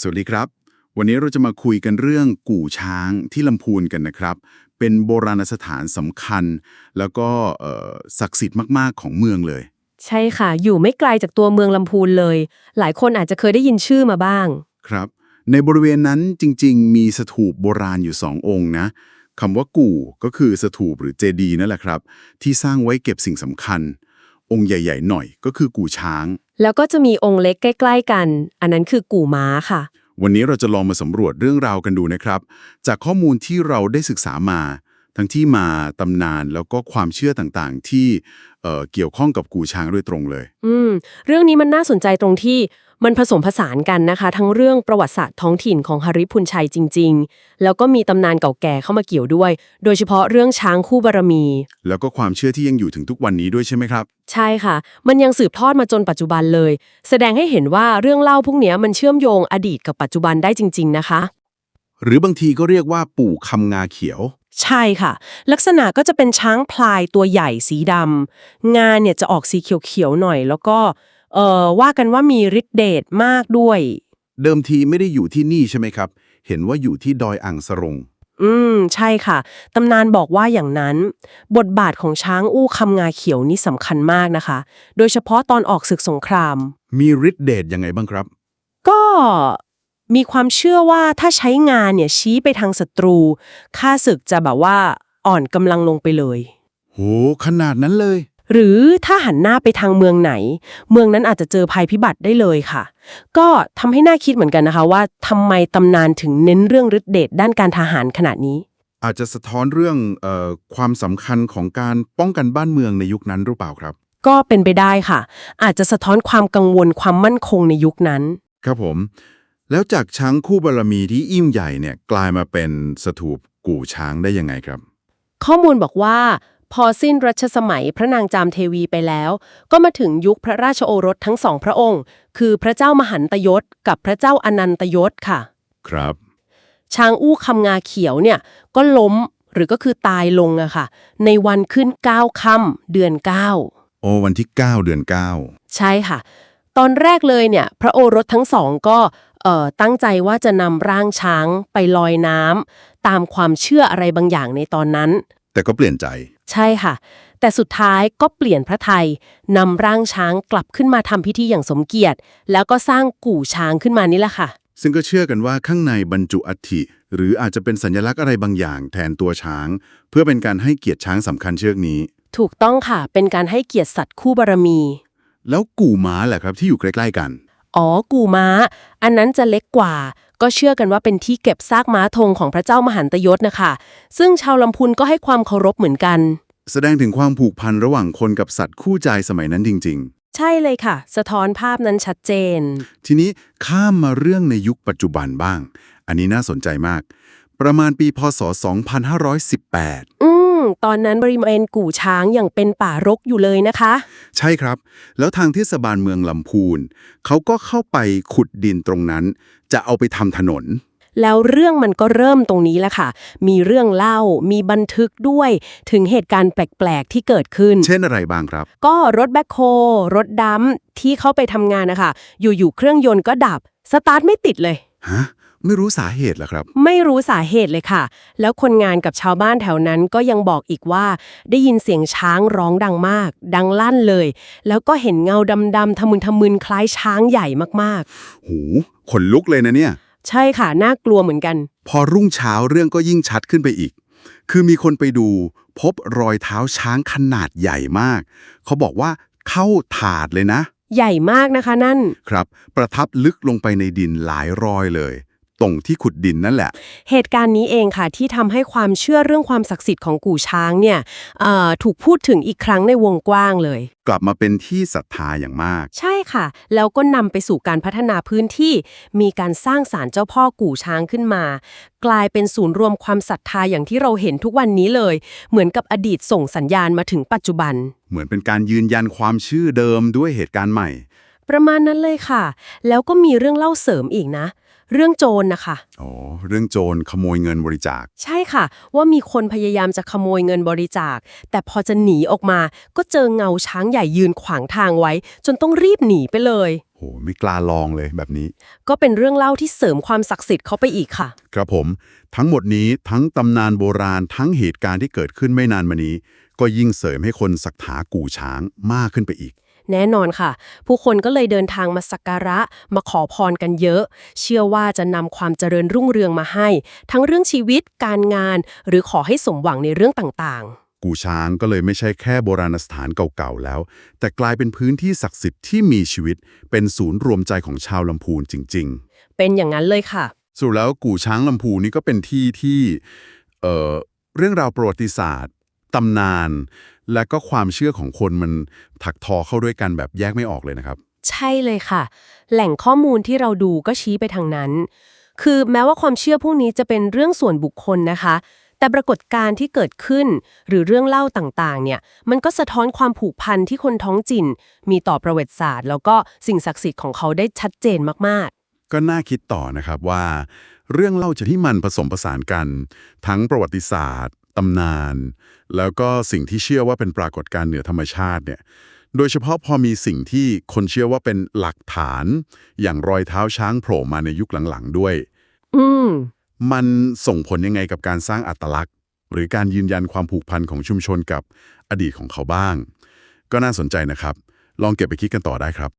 สวัสดีครับ วันนี้เราจะมาคุยกันเรื่องกู่ช้างที่ลำพูนกันนะครับ เป็นโบราณสถานสำคัญ แล้วก็เอ่อศักดิ์สิทธิ์มาก ๆ ของเมืองเลย ใช่ค่ะ อยู่ไม่ไกลจากตัวเมืองลำพูนเลย หลายคนอาจจะเคยได้ยินชื่อมาบ้าง ครับ ในบริเวณนั้นจริง ๆ มีสถูปโบราณอยู่สององค์นะคำว่ากู่ก็คือสถูปหรือเจดีย์นั่นแหละครับ ที่สร้างไว้เก็บสิ่งสำคัญ องค์ใหญ่ ๆ หน่อยก็คือกู่ช้าง แล้วก็จะมีองค์เล็กใกล้ ๆ กัน อันนั้นคือกู่ม้าค่ะ วันนี้เราจะลองมาสำรวจเรื่องราวกันดูนะครับ จากข้อมูลที่เราได้ศึกษามา ทั้งที่มาตำนานแล้วก็ความเชื่อต่างๆ ที่เอ่อเกี่ยวข้องกับกู่ช้างโดยตรงเลย อืม เรื่องนี้มันน่าสนใจตรงที่มันผสมผสานกันนะคะ ทั้งเรื่องประวัติศาสตร์ท้องถิ่นของฮาริพุนชัยจริง ๆ แล้วก็มีตำนานเก่าแก่เข้ามาเกี่ยวด้วย โดยเฉพาะเรื่องช้างคู่บารมี แล้วก็ความเชื่อที่ยังอยู่ถึงทุกวันนี้ด้วยใช่ไหมครับ ใช่ค่ะ มันยังสืบทอดมาจนปัจจุบันเลย แสดงให้เห็นว่าเรื่องเล่าพวกเนี้ยมันเชื่อมโยงอดีตกับปัจจุบันได้จริง ๆ นะคะ หรือบางทีก็เรียกว่าปู่คำงาเขียว ใช่ค่ะ ลักษณะก็จะเป็นช้างพลายตัวใหญ่สีดำงานเนี่ยจะออกสีเขียวๆหน่อย แล้วก็เอ่อว่ากันว่ามีฤทธิ์เดชมากด้วย เดิมทีไม่ได้อยู่ที่นี่ใช่ไหมครับ เห็นว่าอยู่ที่ดอยอ่างสรง อืม ใช่ค่ะ ตำนานบอกว่าอย่างนั้น บทบาทของช้างอู้คำงาเขียวนี่สำคัญมากนะคะ โดยเฉพาะตอนออกศึกสงคราม มีฤทธิ์เดชยังไงบ้างครับ ก็ มีความเชื่อว่าถ้าใช้งานเนี่ยชี้ไปทางศัตรูข้าศึกจะแบบว่าอ่อนกำลังลงไปเลย โห ขนาดนั้นเลย หรือถ้าหันหน้าไปทางเมืองไหน เมืองนั้นอาจจะเจอภัยพิบัติได้เลยค่ะ ก็ทำให้น่าคิดเหมือนกันนะคะว่าทำไมตำนานถึงเน้นเรื่องฤทธิเดชด้านการทหารขนาดนี้ อาจจะสะท้อนเรื่องเออความสำคัญของการป้องกันบ้านเมืองในยุคนั้นหรือเปล่าครับ ก็เป็นไปได้ค่ะ อาจจะสะท้อนความกังวลความมั่นคงในยุคนั้น ครับผม แล้วจากช้างคู่บารมีที่อิ่มใหญ่เนี่ยกลายมาเป็นสถูปกู่ช้างได้ยังไงครับ ข้อมูลบอกว่า พอสิ้นรัชสมัยพระนางจามเทวีไปแล้ว ก็มาถึงยุคพระราชโอรสทั้งสองพระองค์ คือพระเจ้ามหันตยศ กับพระเจ้าอนันตยศค่ะ ครับ ช้างอู้คำงาเขียวเนี่ยก็ล้มหรือก็คือตายลงอะค่ะ ในวันขึ้น9ค่ำเดือน 9 โอวันที่ 9 เดือน 9 ใช่ค่ะ ตอนแรกเลยเนี่ย พระโอรสทั้งสองก็เอ่อ ตั้งใจว่าจะนำร่างช้างไปลอยน้ำตามความเชื่ออะไรบางอย่างในตอนนั้น แต่ก็เปลี่ยนใจ ใช่ค่ะ แต่สุดท้ายก็เปลี่ยนพระไทยนำร่างช้างกลับขึ้นมาทำพิธีอย่างสมเกียรติ แล้วก็สร้างกู่ช้างขึ้นมานี่แหละค่ะ ซึ่งก็เชื่อกันว่าข้างในบรรจุอัฐิหรืออาจจะเป็นสัญลักษณ์อะไรบางอย่าง แทนตัวช้าง เพื่อเป็นการให้เกียรติช้างสำคัญเชือกนี้ ถูกต้องค่ะ เป็นการให้เกียรติสัตว์คู่บารมี แล้วกู่ม้าแหละครับที่อยู่ใกล้ๆกัน อ๋อ กูม้า อันนั้นจะเล็กกว่า ก็เชื่อกันว่าเป็นที่เก็บซากม้าธงของพระเจ้ามหันตยศนะคะ ซึ่งชาวลำพูนก็ให้ความเคารพเหมือนกัน แสดงถึงความผูกพันระหว่างคนกับสัตว์คู่ใจสมัยนั้นจริง ใช่เลยค่ะ สะท้อนภาพนั้นชัดเจน ๆ ทีนี้ข้ามมาเรื่องในยุคปัจจุบันบ้าง อันนี้น่าสนใจมาก ประมาณปีพศ 2518 อืม ตอนนั้นบริเวณกู่ช้างยังเป็นป่ารกอยู่เลยนะคะ ใช่ครับ แล้วทางเทศบาลเมืองลำพูนเขาก็เข้าไปขุดดินตรงนั้น จะเอาไปทำถนน แล้วเรื่องมันก็เริ่มตรงนี้แหละค่ะ มีเรื่องเล่า มีบันทึกด้วยถึงเหตุการณ์แปลก ๆ ที่เกิดขึ้น เช่นอะไรบ้างครับ ก็รถแบ็คโฮรถดัมป์ที่เข้าไปทำงานนะคะ อยู่ๆเครื่องยนต์ก็ดับ สตาร์ทไม่ติดเลย ฮะ ไม่รู้สาเหตุเหรอครับ ไม่รู้สาเหตุเลยค่ะ แล้วคนงานกับชาวบ้านแถวนั้นก็ยังบอกอีกว่า ได้ยินเสียงช้างร้องดังมาก ดังลั่นเลย แล้วก็เห็นเงาดำๆทะมึนทะมึนคล้ายช้างใหญ่มากหูขนลุกเลยนะเนี่ย ๆ ใช่ค่ะ น่ากลัวเหมือนกัน พอรุ่งเช้าเรื่องก็ยิ่งชัดขึ้นไปอีก คือมีคนไปดู พบรอยเท้าช้างขนาดใหญ่มาก เขาบอกว่าเข้าถาดเลยนะ ใหญ่มากนะคะนั่น ครับ ประทับลึกลงไปในดินหลายรอยเลย ตรงที่ขุดดินนั่นแหละ เหตุการณ์นี้เองค่ะที่ทำให้ความเชื่อเรื่องความศักดิ์สิทธิ์ของกู่ช้างเนี่ยเอ่อถูกพูดถึงอีกครั้งในวงกว้างเลย กลับมาเป็นที่ศรัทธาอย่างมาก ใช่ค่ะ แล้วก็นำไปสู่การพัฒนาพื้นที่ มีการสร้างศาลเจ้าพ่อกู่ช้างขึ้นมา กลายเป็นศูนย์รวมความศรัทธาอย่างที่เราเห็นทุกวันนี้เลย เหมือนกับอดีตส่งสัญญาณมาถึงปัจจุบัน เหมือนเป็นการยืนยันความชื่อเดิมด้วยเหตุการณ์ใหม่ ประมาณนั้นเลยค่ะ แล้วก็มีเรื่องเล่าเสริมอีกนะ เรื่องโจรนะคะ อ๋อ เรื่องโจรขโมยเงินบริจาค ใช่ค่ะ ว่ามีคนพยายามจะขโมยเงินบริจาค แต่พอจะหนีออกมา ก็เจอเงาช้างใหญ่ยืนขวางทางไว้ จนต้องรีบหนีไปเลยโหไม่กล้าลองเลยแบบนี้ ก็เป็นเรื่องเล่าที่เสริมความศักดิ์สิทธิ์เข้าไปอีกค่ะ ครับผม ทั้งหมดนี้ทั้งตำนานโบราณทั้งเหตุการณ์ที่เกิดขึ้นไม่นานมานี้ ก็ยิ่งเสริมให้คนศรัทธากู่ช้างมากขึ้นไปอีก แน่นอนค่ะ ผู้คนก็เลยเดินทางมาสักการะ มาขอพรกันเยอะ เชื่อว่าจะนำความเจริญรุ่งเรืองมาให้ ทั้งเรื่องชีวิต การงาน หรือขอให้สมหวังในเรื่องต่างกู่ช้างก็เลยไม่ใช่แค่โบราณสถานเก่าๆแล้ว แต่กลายเป็นพื้นที่ศักดิ์สิทธิ์ที่มีชีวิต เป็นศูนย์รวมใจของชาวลำพูนจริงๆๆเป็นอย่างนั้นเลยค่ะสรุปแล้วกู่ช้างลำพูนี่ก็เป็นที่ที่เอ่อเรื่องราวประวัติศาสตร์ตำนาน และก็ความเชื่อของคนมันถักทอเข้าด้วยกันแบบแยกไม่ออกเลยนะครับ ใช่เลยค่ะ แหล่งข้อมูลที่เราดูก็ชี้ไปทางนั้น คือแม้ว่าความเชื่อพวกนี้จะเป็นเรื่องส่วนบุคคลนะคะ แต่ปรากฏการณ์ที่เกิดขึ้น หรือเรื่องเล่าต่างๆ เนี่ย มันก็สะท้อนความผูกพันที่คนท้องถิ่นมีต่อประวัติศาสตร์ แล้วก็สิ่งศักดิ์สิทธิ์ของเขาได้ชัดเจนมากก็น่าคิดต่อนะครับว่า เรื่องเล่าจะที่มันผสมผสานกัน ทั้งประวัติศาสตร์ ตำนาน แล้วก็สิ่งที่เชื่อว่าเป็นปรากฏการณ์เหนือธรรมชาติเนี่ยโดยเฉพาะพอมีสิ่งที่คนเชื่อว่าเป็นหลักฐาน อย่างรอยเท้าช้างโผล่มาในยุคหลังๆด้วยๆอืมมันส่งผลยังไงกับการสร้างอัตลักษณ์ หรือการยืนยันความผูกพันของชุมชนกับอดีตของเขาบ้าง ก็น่าสนใจนะครับ ลองเก็บไปคิดกันต่อได้ครับ